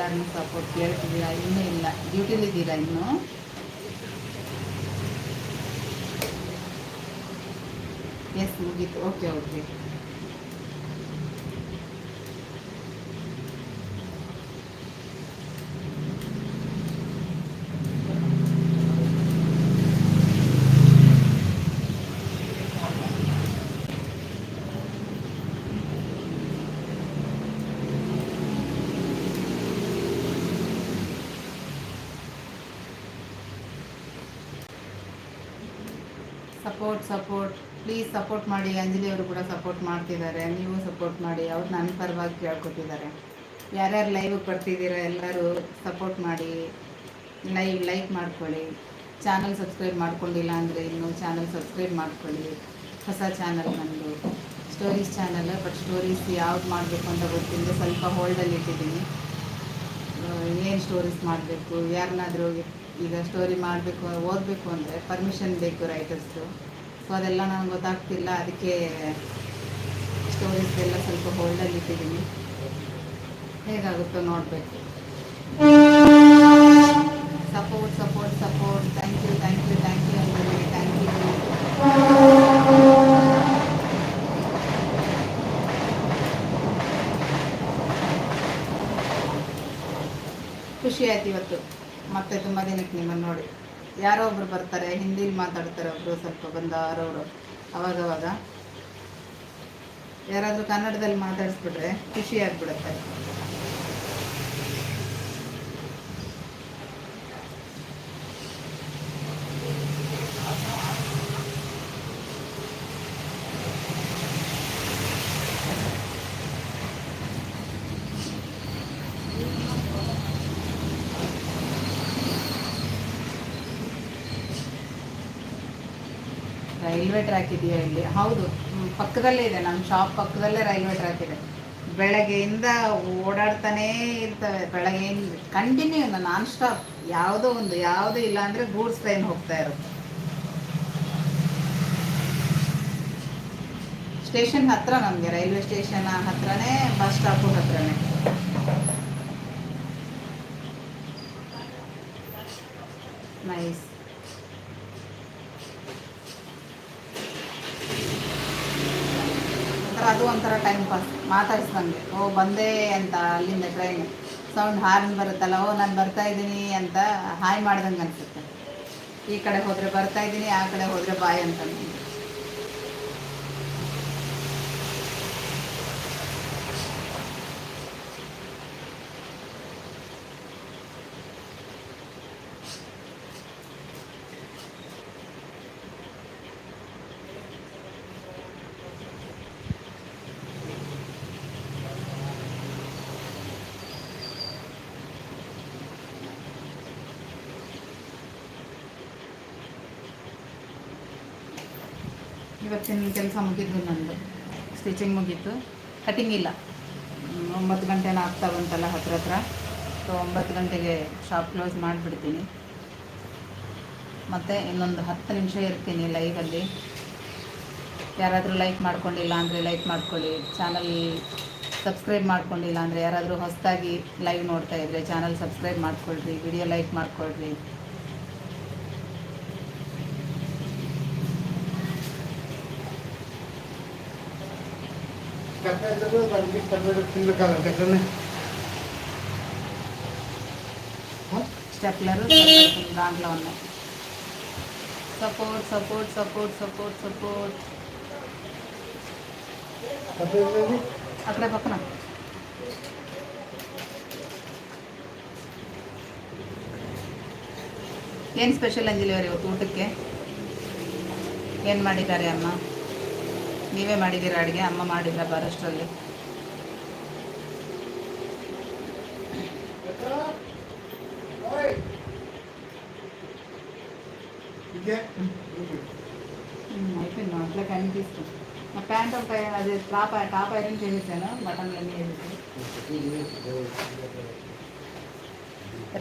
ಎಲ್ಲರನ್ನೂ ಸಪೋರ್ಟ್ ಕೇಳ್ತಿದ್ದೀರಾ? ಇನ್ನೂ ಇಲ್ಲ. ಡ್ಯೂಟಿಲಿದ್ದೀರಾ ಇನ್ನೂ? ಎಸ್ ಮುಗೀತು. Okay okay support support. Please support ಮಾಡಿ. ಅಂಜಲಿ ಅವರು ಕೂಡ ಸಪೋರ್ಟ್ ಮಾಡ್ತಿದ್ದಾರೆ. ನೀವು ಸಪೋರ್ಟ್ ಮಾಡಿ. ಅವ್ರು ನನ್ನ ಪರವಾಗಿ ಕೇಳ್ಕೊತಿದ್ದಾರೆ. ಯಾರ್ಯಾರು ಲೈವ್ ಬರ್ತಿದ್ದೀರಾ ಎಲ್ಲರೂ ಸಪೋರ್ಟ್ ಮಾಡಿ. ಲೈವ್ ಲೈಕ್ ಮಾಡ್ಕೊಳ್ಳಿ. ಚಾನಲ್ ಸಬ್ಸ್ಕ್ರೈಬ್ ಮಾಡ್ಕೊಂಡಿಲ್ಲ ಅಂದರೆ ಇನ್ನು ಚಾನಲ್ ಸಬ್ಸ್ಕ್ರೈಬ್ ಮಾಡ್ಕೊಳ್ಳಿ. ಹೊಸ ಚಾನಲ್ ನಂದು ಸ್ಟೋರೀಸ್ ಚಾನಲ್ ಬಟ್ ಸ್ಟೋರೀಸ್ ಯಾವ್ದು ಮಾಡಬೇಕು ಅಂತ ಗೊತ್ತಿಲ್ಲ. ಸ್ವಲ್ಪ ಹೋಲ್ಡಲ್ಲಿ ಇಟ್ಟಿದ್ದೀನಿ. ಏನು ಸ್ಟೋರೀಸ್ ಮಾಡಬೇಕು? ಯಾರನ್ನಾದರೂ ಈಗ ಸ್ಟೋರಿ ಮಾಡಬೇಕು, ಓದಬೇಕು ಅಂದರೆ ಪರ್ಮಿಷನ್ ಬೇಕು ರೈಟರ್ಸ್ದು ಸೊ ಅದೆಲ್ಲ ನನಗೆ ಗೊತ್ತಾಗ್ತಿಲ್ಲ. ಅದಕ್ಕೆ ಸ್ಟೋರೀಸ್ಗೆಲ್ಲ ಸ್ವಲ್ಪ ಹೋಲ್ಡಲ್ಲಿ ಇಟ್ಟಿದ್ದೀನಿ ಹೇಗಾಗುತ್ತೋ ನೋಡಬೇಕು. Support support support thank you thank you thank you ಅಂದರೆ ಥ್ಯಾಂಕ್ ಯು ಖುಷಿ ಆಯ್ತು ಇವತ್ತು. ಮತ್ತೆ ತುಂಬ ದಿನಕ್ಕೆ ನಿಮ್ಮನ್ನು ನೋಡಿ. ಯಾರೋ ಒಬ್ರು ಬರ್ತಾರೆ, ಹಿಂದಿಲಿ ಮಾತಾಡ್ತಾರೆ ಒಬ್ಬರು ಸ್ವಲ್ಪ ಬಂದವರವರು ಅವಾಗವಾಗ ಯಾರಾದರೂ ಕನ್ನಡದಲ್ಲಿ ಮಾತಾಡಿಸ್ಬಿಟ್ರೆ ಖುಷಿ ಆಗ್ಬಿಡುತ್ತೆ. ರೈಲ್ವೆ ಟ್ರ್ಯಾಕ್ ಇದೆಯಾ ಇಲ್ಲಿ? ಹೌದು ಪಕ್ಕದಲ್ಲೇ ಇದೆ, ನಮ್ಮ ಶಾಪ್ ಪಕ್ಕದಲ್ಲೇ ರೈಲ್ವೆ ಟ್ರ್ಯಾಕ್ ಇದೆ. ಬೆಳಗ್ಗೆಯಿಂದ ಓಡಾಡ್ತಾನೇ ಇರ್ತವೆ, ಬೆಳಗ್ಗೆ ಕಂಟಿನ್ಯೂ ನಾನ್ ಸ್ಟಾಪ್ ಯಾವುದೋ ಒಂದು, ಯಾವುದೂ ಇಲ್ಲ ಅಂದರೆ ಗೂಡ್ಸ್ ಟ್ರೈನ್ ಹೋಗ್ತಾ ಇರುತ್ತೆ. ಸ್ಟೇಷನ್ ಹತ್ರ ನಮಗೆ, ರೈಲ್ವೆ ಸ್ಟೇಷನ್ ಹತ್ರನೇ ಬಸ್ ಸ್ಟಾಪು ಹತ್ರನೇ. ನೈಸ್ ಒಂಥರ, ಅದು ಒಂಥರ ಟೈಮ್ ಪಾಸ್ ಮಾತಾಡಿಸ್ದಂಗೆ ಓ, ಬಂದೆ ಅಂತ ಅಲ್ಲಿಂದ ಟ್ರೈನ್ ಸೌಂಡ್ ಹಾರ್ನ್ ಬರುತ್ತಲ್ಲ, ಓ, ನಾನು ಬರ್ತಾ ಇದ್ದೀನಿ ಅಂತ ಹಾಯ್ ಮಾಡ್ದಂಗೆ ಅನಿಸುತ್ತೆ. ಈ ಕಡೆ ಹೋದರೆ ಬರ್ತಾ ಇದ್ದೀನಿ, ಆ ಕಡೆ ಹೋದರೆ ಬಾಯ್ ಅಂತ ಇವತ್ತಿನ ಕೆಲಸ ಮುಗಿದ್ದು ನಂದು. ಸ್ಟಿಚಿಂಗ್ ಮುಗೀತು. ಕಟಿಂಗ್ ಇಲ್ಲ. ಒಂಬತ್ತು ಗಂಟೆನ ಆಗ್ತಾ ಬಂತಲ್ಲ ಹತ್ರ ಹತ್ರ. ಸೊ ಒಂಬತ್ತು ಗಂಟೆಗೆ ಶಾಪ್ ಕ್ಲೋಸ್ ಮಾಡಿಬಿಡ್ತೀನಿ. ಮತ್ತು ಇನ್ನೊಂದು ಹತ್ತು ನಿಮಿಷ ಇರ್ತೀನಿ ಲೈವಲ್ಲಿ ಯಾರಾದರೂ ಲೈಕ್ ಮಾಡ್ಕೊಂಡಿಲ್ಲ ಅಂದರೆ ಲೈಕ್ ಮಾಡ್ಕೊಳ್ಳಿ. ಚಾನಲ್ ಸಬ್ಸ್ಕ್ರೈಬ್ ಮಾಡ್ಕೊಂಡಿಲ್ಲ ಅಂದರೆ ಯಾರಾದರೂ ಹೊಸದಾಗಿ ಲೈವ್ ನೋಡ್ತಾ ಇದ್ದರೆ ಚಾನಲ್ ಸಬ್ಸ್ಕ್ರೈಬ್ ಮಾಡ್ಕೊಳ್ರಿ. ವಿಡಿಯೋ ಲೈಕ್ ಮಾಡ್ಕೊಳ್ರಿ. స్టెప్లరు దాంట్లో ఉన్నాయి support support support support support అక్కడే పక్కన ಏನು ಸ್ಪೆಷಲ್ ಅಂಜಲಿ ಅವ್ರು ಇವತ್ತು ಊಟಕ್ಕೆ ಏನು ಮಾಡಿದ್ದಾರೆ ಅಮ್ಮ ನೀವೇ ಮಾಡಿದ್ದೀರಾ ಅಡುಗೆ ಅಮ್ಮ ಮಾಡಿದ್ರ ಬರೋಷ್ಟರಲ್ಲಿ అయిపోయింది అట్లా కనిపిస్తు నా ప్యాంట్ ఒక అది టాప్ టాప్ ఐరన్ చేసేసాను బటన్లు అన్నీ వేసేసి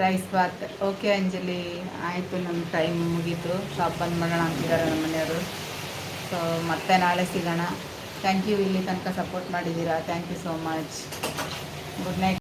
ರೈಸ್ ಬಾತ್ ಓಕೆ ಅಂಜಲಿ ಆಯಿತು ನಮ್ಮ ಟೈಮ್ ಮುಗೀತು ಶಾಪ್ ಬಂದ್ ಮಾಡೋಣ ಅಂತಿದ್ದಾರೆ ನಮ್ಮ ಮನೆಯವರು ಸೊ ಮತ್ತೆ ನಾಳೆ ಸಿಗೋಣ. ಥ್ಯಾಂಕ್ ಯು ಇಲ್ಲಿ ತನಕ ಸಪೋರ್ಟ್ ಮಾಡಿದ್ದೀರಾ. Thank you so much good night